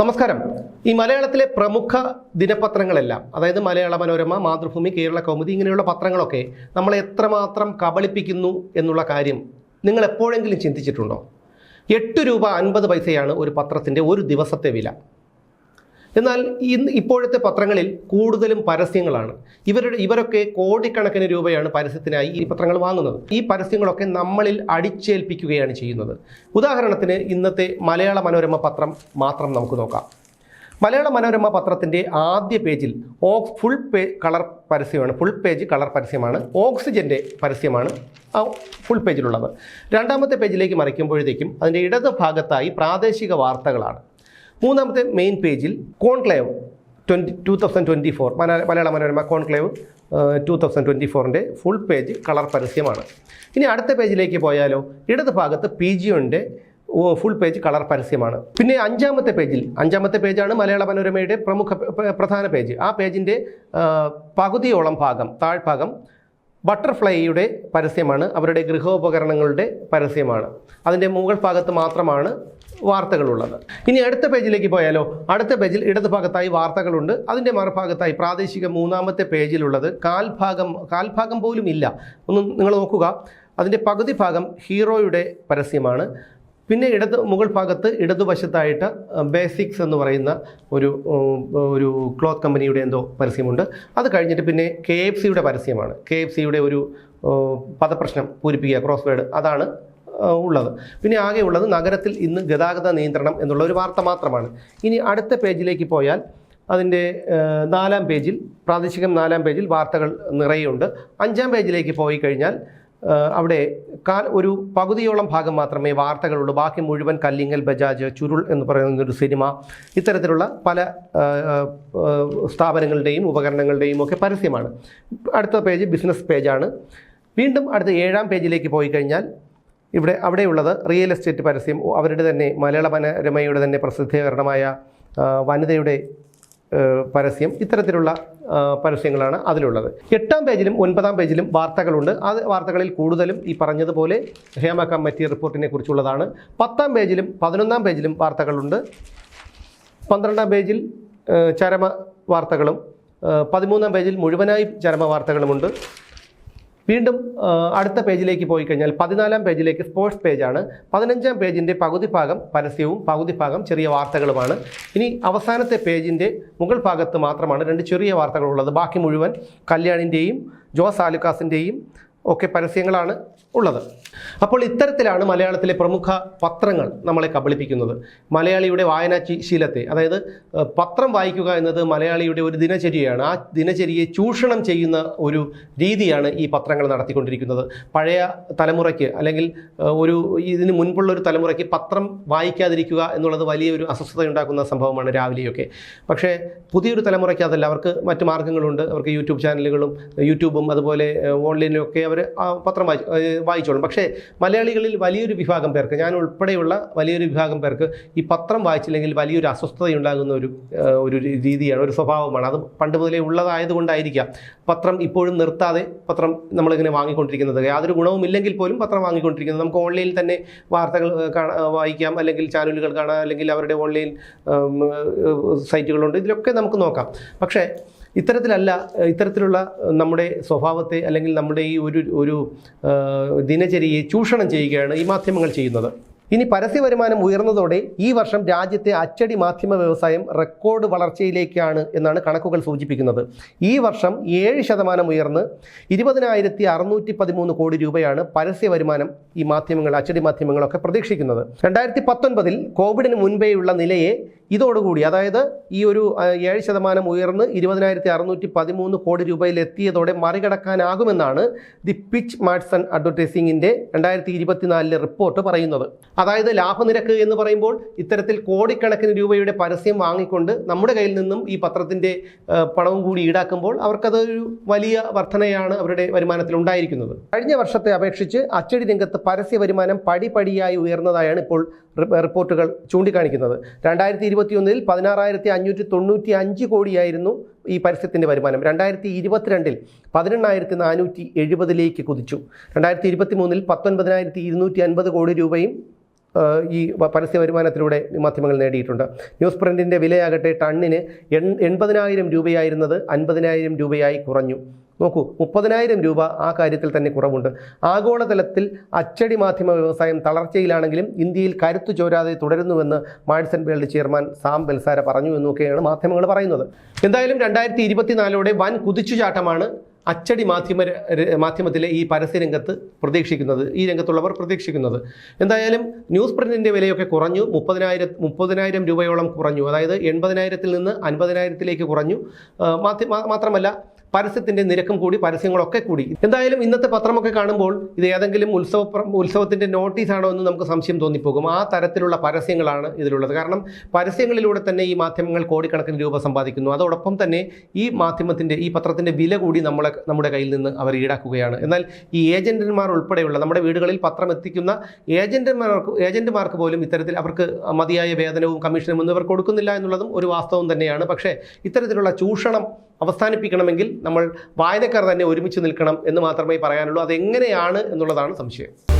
നമസ്കാരം. ഈ മലയാളത്തിലെ പ്രമുഖ ദിനപത്രങ്ങളെല്ലാം അതായത് മലയാള മനോരമ മാതൃഭൂമി കേരള കൗമുദി ഇങ്ങനെയുള്ള പത്രങ്ങളൊക്കെ നമ്മൾ എത്രമാത്രം കബളിപ്പിക്കുന്നു എന്നുള്ള കാര്യം നിങ്ങൾ എപ്പോഴെങ്കിലും ചിന്തിച്ചിട്ടുണ്ടോ? എട്ട് രൂപ അൻപത് പൈസയാണ് ഒരു പത്രത്തിന്റെ ഒരു ദിവസത്തെ വില. എന്നാൽ ഇന്ന് ഇപ്പോഴത്തെ പത്രങ്ങളിൽ കൂടുതലും പരസ്യങ്ങളാണ്. ഇവരുടെ ഇവരൊക്കെ കോടിക്കണക്കിന് രൂപയാണ് പരസ്യത്തിനായി ഈ പത്രങ്ങൾ വാങ്ങുന്നത്. ഈ പരസ്യങ്ങളൊക്കെ നമ്മളിൽ അടിച്ചേൽപ്പിക്കുകയാണ് ചെയ്യുന്നത്. ഉദാഹരണത്തിന് ഇന്നത്തെ മലയാള മനോരമ പത്രം മാത്രം നമുക്ക് നോക്കാം. മലയാള മനോരമ പത്രത്തിന്റെ ആദ്യ പേജിൽ ഓക്സ് ഫുൾ പേ കളർ പരസ്യമാണ്. ഫുൾ പേജ് കളർ പരസ്യമാണ്. ഓക്സിജന്റെ പരസ്യമാണ് ആ ഫുൾ പേജിലുള്ളത്. രണ്ടാമത്തെ പേജിലേക്ക് മറിക്കുമ്പോഴത്തേക്കും അതിന്റെ ഇടത് ഭാഗത്തായി പ്രാദേശിക വാർത്തകളാണ്. മൂന്നാമത്തെ മെയിൻ പേജിൽ conclave. Twenty two thousand twenty four Malayala Manorama conclave two thousand twenty ഫോറിന്റെ ഫുൾ പേജ് കളർ പരസ്യമാണ്. ഇനി അടുത്ത പേജിലേക്ക് പോയാലോ ഇടത് ഭാഗത്ത് പി ജിയുണ്ട് ഫുൾ പേജ് കളർ പരസ്യമാണ്. പിന്നെ അഞ്ചാമത്തെ പേജിൽ അഞ്ചാമത്തെ പേജാണ് മലയാള മനോരമയുടെ പ്രമുഖ പ്രധാന പേജ് ആ പേജിന്റെ പകുതിയോളം ഭാഗം താഴ്ഭാഗം ബട്ടർഫ്ലൈയുടെ പരസ്യമാണ് അവരുടെ ഗൃഹോപകരണങ്ങളുടെ പരസ്യമാണ്. അതിന്റെ മുകൾ ഭാഗത്ത് മാത്രമാണ് വാർത്തകളുള്ളത്. ഇനി അടുത്ത പേജിലേക്ക് പോയാലോ? അടുത്ത പേജിൽ ഇടത് ഭാഗത്തായി വാർത്തകളുണ്ട്. അതിന്റെ മറുഭാഗത്തായി പ്രാദേശിക മൂന്നാമത്തെ പേജിലുള്ളത്. കാൽഭാഗം കാൽഭാഗം പോലും ഇല്ല. ഒന്ന് നിങ്ങൾ നോക്കുക. അതിന്റെ പകുതി ഭാഗം ഹീറോയുടെ പരസ്യമാണ്. പിന്നെ ഇടത് മുകൾ ഭാഗത്ത് ഇടതുവശത്തായിട്ട് ബേസിക്സ് എന്ന് പറയുന്ന ഒരു ഒരു ക്ലോത്ത് കമ്പനിയുടെ എന്തോ പരസ്യമുണ്ട്. അത് കഴിഞ്ഞിട്ട് പിന്നെ കെ എഫ് സിയുടെ പരസ്യമാണ്. കെ എഫ് സിയുടെ ഒരു പദപ്രശ്നം പൂരിപ്പിക്കുക ക്രോസ് വേർഡ് അതാണ് ഉള്ളത്. പിന്നെ ആകെ ഉള്ളത് നഗരത്തിൽ ഇന്ന് ഗതാഗത നിയന്ത്രണം എന്നുള്ള ഒരു വാർത്ത മാത്രമാണ്. ഇനി അടുത്ത പേജിലേക്ക് പോയാൽ അതിന്റെ നാലാം പേജിൽ പ്രാദേശികം നാലാം പേജിൽ വാർത്തകൾ നിറയുണ്ട്. അഞ്ചാം പേജിലേക്ക് പോയി കഴിഞ്ഞാൽ അവിടെ കാൽ ഒരു പകുതിയോളം ഭാഗം മാത്രമേ വാർത്തകളുള്ളൂ. ബാക്കി മുഴുവൻ കല്ലിങ്ങൽ ബജാജ് ചുരുൾ എന്ന് പറയുന്ന ഒരു സിനിമ. ഇത്തരത്തിലുള്ള പല സ്ഥാപനങ്ങളുടെയും ഉപകരണങ്ങളുടെയും ഒക്കെ പരസ്യമാണ്. അടുത്ത പേജ് ബിസിനസ് പേജാണ്. വീണ്ടും അടുത്ത ഏഴാം പേജിലേക്ക് പോയി കഴിഞ്ഞാൽ ഇവിടെ അവിടെയുള്ളത് റിയൽ എസ്റ്റേറ്റ് പരസ്യം. അവരുടെ തന്നെ മലയാള മനോരമയുടെ തന്നെ പ്രസിദ്ധീകരണമായ വനിതയുടെ പരസ്യം. ഇത്തരത്തിലുള്ള പരസ്യങ്ങളാണ് അതിലുള്ളത്. എട്ടാം പേജിലും ഒൻപതാം പേജിലും വാർത്തകളുണ്ട്. അത് വാർത്തകളിൽ കൂടുതലും ഈ പറഞ്ഞതുപോലെ ഹേമ കമ്മിറ്റി റിപ്പോർട്ടിനെ കുറിച്ചുള്ളതാണ്. പത്താം പേജിലും പതിനൊന്നാം പേജിലും വാർത്തകളുണ്ട്. പന്ത്രണ്ടാം പേജിൽ ചരമ വാർത്തകളും പതിമൂന്നാം പേജിൽ മുഴുവനായി ചരമ വാർത്തകളുമുണ്ട്. വീണ്ടും അടുത്ത പേജിലേക്ക് പോയി കഴിഞ്ഞാൽ പതിനാലാം പേജിലേക്ക് സ്പോർട്സ് പേജാണ് പതിനഞ്ചാം പേജിന്റെ പകുതി ഭാഗം പരസ്യവും പകുതി ഭാഗം ചെറിയ വാർത്തകളുമാണ്. ഇനി അവസാനത്തെ പേജിന്റെ മുകൾ ഭാഗത്ത് മാത്രമാണ് രണ്ട് ചെറിയ വാർത്തകളുള്ളത്. ബാക്കി മുഴുവൻ കല്യാണിന്റെയും ജോസ് ആലുക്കാസിന്റെയും ഒക്കെ പരസ്യങ്ങളാണ്. ഉള്ളത്. അപ്പോൾ ഇത്തരത്തിലാണ് മലയാളത്തിലെ പ്രമുഖ പത്രങ്ങൾ നമ്മളെ കബളിപ്പിക്കുന്നത്. മലയാളിയുടെ വായനാ ശീലത്തെ അതായത് പത്രം വായിക്കുക എന്നത് മലയാളിയുടെ ഒരു ദിനചര്യയാണ്. ആ ദിനചര്യയെ ചൂഷണം ചെയ്യുന്ന ഒരു രീതിയാണ് ഈ പത്രങ്ങൾ നടത്തിക്കൊണ്ടിരിക്കുന്നത്. പഴയ തലമുറയ്ക്ക് അല്ലെങ്കിൽ ഒരു ഇതിന് മുൻപുള്ള ഒരു തലമുറയ്ക്ക് പത്രം വായിക്കാതിരിക്കുക എന്നുള്ളത് വലിയൊരു അസ്വസ്ഥത ഉണ്ടാക്കുന്ന സംഭവമാണ് രാവിലെയൊക്കെ. പക്ഷേ പുതിയൊരു തലമുറയ്ക്ക് അതല്ല. അവർക്ക് മറ്റു മാർഗങ്ങളുണ്ട് അവർക്ക് യൂട്യൂബ് ചാനലുകളും യൂട്യൂബും അതുപോലെ ഓൺലൈനിലും ഒക്കെ അവർ പത്രം വായിച്ചു വായിച്ചോളും. പക്ഷേ മലയാളികളിൽ വലിയൊരു വിഭാഗം പേർക്ക് ഞാൻ ഉൾപ്പെടെയുള്ള വലിയൊരു വിഭാഗം പേർക്ക് ഈ പത്രം വായിച്ചില്ലെങ്കിൽ വലിയൊരു അസ്വസ്ഥതയുണ്ടാകുന്ന ഒരു ഒരു രീതിയാണ് ഒരു സ്വഭാവമാണ്. അത് പണ്ട് മുതലേ ഉള്ളതായതുകൊണ്ടായിരിക്കാം പത്രം ഇപ്പോഴും നിർത്താതെ പത്രം നമ്മളിങ്ങനെ വാങ്ങിക്കൊണ്ടിരിക്കുന്നത്. യാതൊരു ഗുണവും ഇല്ലെങ്കിൽ പോലും പത്രം വാങ്ങിക്കൊണ്ടിരിക്കുന്നത്. നമുക്ക് ഓൺലൈനിൽ തന്നെ വാർത്തകൾ വായിക്കാം അല്ലെങ്കിൽ ചാനലുകൾ കാണാം അല്ലെങ്കിൽ അവരുടെ ഓൺലൈൻ സൈറ്റുകളുണ്ട്. ഇതിലൊക്കെ നമുക്ക് നോക്കാം. പക്ഷേ ഇത്തരത്തിലല്ല ഇത്തരത്തിലുള്ള നമ്മുടെ സ്വഭാവത്തെ അല്ലെങ്കിൽ നമ്മുടെ ഈ ഒരു ഒരു ദിനചര്യയെ ചൂഷണം ചെയ്യുകയാണ് ഈ മാധ്യമങ്ങൾ ചെയ്യുന്നത്. ഇനി പരസ്യ വരുമാനം ഉയർന്നതോടെ ഈ വർഷം രാജ്യത്തെ അച്ചടി മാധ്യമ വ്യവസായം റെക്കോർഡ് വളർച്ചയിലേക്കാണ് എന്നാണ് കണക്കുകൾ സൂചിപ്പിക്കുന്നത്. ഈ വർഷം ഏഴ് ശതമാനം ഉയർന്ന് ഇരുപതിനായിരത്തി അറുന്നൂറ്റി പതിമൂന്ന് കോടി രൂപയാണ് പരസ്യ വരുമാനം ഈ മാധ്യമങ്ങൾ അച്ചടി മാധ്യമങ്ങളൊക്കെ പ്രതീക്ഷിക്കുന്നത്. രണ്ടായിരത്തി പത്തൊൻപതിൽ കോവിഡിന് മുൻപേയുള്ള നിലയെ ഇതോടുകൂടി അതായത് ഈ ഒരു ഏഴ് ശതമാനം ഉയർന്ന് ഇരുപതിനായിരത്തി അറുന്നൂറ്റി പതിമൂന്ന് കോടി രൂപയിൽ എത്തിയതോടെ മറികടക്കാനാകുമെന്നാണ് ദി പിച്ച് മാഡ്സൺ അഡ്വർടൈസിംഗിന്റെ രണ്ടായിരത്തി ഇരുപത്തിനാലിലെ റിപ്പോർട്ട് പറയുന്നത്. അതായത് ലാഭനിരക്ക് എന്ന് പറയുമ്പോൾ ഇത്തരത്തിൽ കോടിക്കണക്കിന് രൂപയുടെ പരസ്യം വാങ്ങിക്കൊണ്ട് നമ്മുടെ കയ്യിൽ നിന്നും ഈ പത്രത്തിന്റെ പണവും കൂടി ഈടാക്കുമ്പോൾ അവർക്കതൊരു വലിയ വർധനയാണ് അവരുടെ വരുമാനത്തിൽ ഉണ്ടായിരിക്കുന്നത്. കഴിഞ്ഞ വർഷത്തെ അപേക്ഷിച്ച് അച്ചടി രംഗത്ത് പരസ്യ വരുമാനം പടിപടിയായി ഉയർന്നതായാണ് ഇപ്പോൾ റിപ്പോർട്ടുകൾ ചൂണ്ടിക്കാണിക്കുന്നത്. രണ്ടായിരത്തി ഇരുപത്തിയൊന്നിൽ പതിനാറായിരത്തി അഞ്ഞൂറ്റി തൊണ്ണൂറ്റി അഞ്ച് കോടിയായിരുന്നു ഈ പരസ്യത്തിന്റെ വരുമാനം. രണ്ടായിരത്തി ഇരുപത്തിരണ്ടിൽ പതിനെണ്ണായിരത്തി നാനൂറ്റി എഴുപതിലേക്ക് കുതിച്ചു. രണ്ടായിരത്തി ഇരുപത്തി മൂന്നിൽ പത്തൊൻപതിനായിരത്തി ഇരുന്നൂറ്റി അൻപത് കോടി രൂപയും ഈ പരസ്യ വരുമാനത്തിലൂടെ മാധ്യമങ്ങൾ നേടിയിട്ടുണ്ട്. ന്യൂസ് പ്രിന്റിന്റെ വിലയാകട്ടെ ടണ്ണിന് എൺ എൺപതിനായിരം രൂപയായിരുന്നത് അൻപതിനായിരം രൂപയായി കുറഞ്ഞു. നോക്കൂ മുപ്പതിനായിരം രൂപ ആ കാര്യത്തിൽ തന്നെ കുറവുണ്ട്. ആഗോളതലത്തിൽ അച്ചടി മാധ്യമ വ്യവസായം തളർച്ചയിലാണെങ്കിലും ഇന്ത്യയിൽ കരുത്തു ചോരാതെ തുടരുന്നുവെന്ന് Madison world chairman Sam Balsara പറഞ്ഞു എന്നൊക്കെയാണ് മാധ്യമങ്ങൾ പറയുന്നത്. എന്തായാലും രണ്ടായിരത്തി ഇരുപത്തിനാലോടെ വൻ കുതിച്ചുചാട്ടമാണ് അച്ചടി മാധ്യമ മാധ്യമത്തിലെ ഈ പരസ്യരംഗത്ത് പ്രതീക്ഷിക്കുന്നത് ഈ രംഗത്തുള്ളവർ പ്രതീക്ഷിക്കുന്നത്. എന്തായാലും ന്യൂസ് പ്രിന്റിന്റെ വിലയൊക്കെ കുറഞ്ഞു മുപ്പതിനായിരം മുപ്പതിനായിരം രൂപയോളം കുറഞ്ഞു. അതായത് എൺപതിനായിരത്തിൽ നിന്ന് അൻപതിനായിരത്തിലേക്ക് കുറഞ്ഞു. മാത്രമല്ല പരസ്യത്തിന്റെ നിരക്കും കൂടി പരസ്യങ്ങളൊക്കെ കൂടി. എന്തായാലും ഇന്നത്തെ പത്രമൊക്കെ കാണുമ്പോൾ ഇത് ഏതെങ്കിലും ഉത്സവ ഉത്സവത്തിന്റെ നോട്ടീസാണോ എന്ന് നമുക്ക് സംശയം തോന്നിപ്പോകും. ആ തരത്തിലുള്ള പരസ്യങ്ങളാണ് ഇതിലുള്ളത്. കാരണം പരസ്യങ്ങളിലൂടെ തന്നെ ഈ മാധ്യമങ്ങൾ കോടിക്കണക്കിന് രൂപ സമ്പാദിക്കുന്നു. അതോടൊപ്പം തന്നെ ഈ മാധ്യമത്തിന്റെ ഈ പത്രത്തിന്റെ വില കൂടി നമ്മളെ നമ്മുടെ കയ്യിൽ നിന്ന് അവർ ഈടാക്കുകയാണ്. എന്നാൽ ഈ ഏജന്റുമാർ ഉൾപ്പെടെയുള്ള നമ്മുടെ വീടുകളിൽ പത്രം എത്തിക്കുന്ന ഏജന്റുമാർക്ക് ഏജന്റുമാർക്ക് പോലും ഇത്തരത്തിൽ അവർക്ക് മതിയായ വേതനവും കമ്മീഷനും ഒന്നും ഇവർ കൊടുക്കുന്നില്ല എന്നുള്ളതും ഒരു വാസ്തവം തന്നെയാണ്. പക്ഷേ ഇത്തരത്തിലുള്ള ചൂഷണം അവസാനിപ്പിക്കണമെങ്കിൽ നമ്മൾ വായനക്കാർ തന്നെ ഒരുമിച്ച് നിൽക്കണം എന്ന് മാത്രമേ പറയാനുള്ളൂ. അതെങ്ങനെയാണ് എന്നുള്ളതാണ് സംശയം.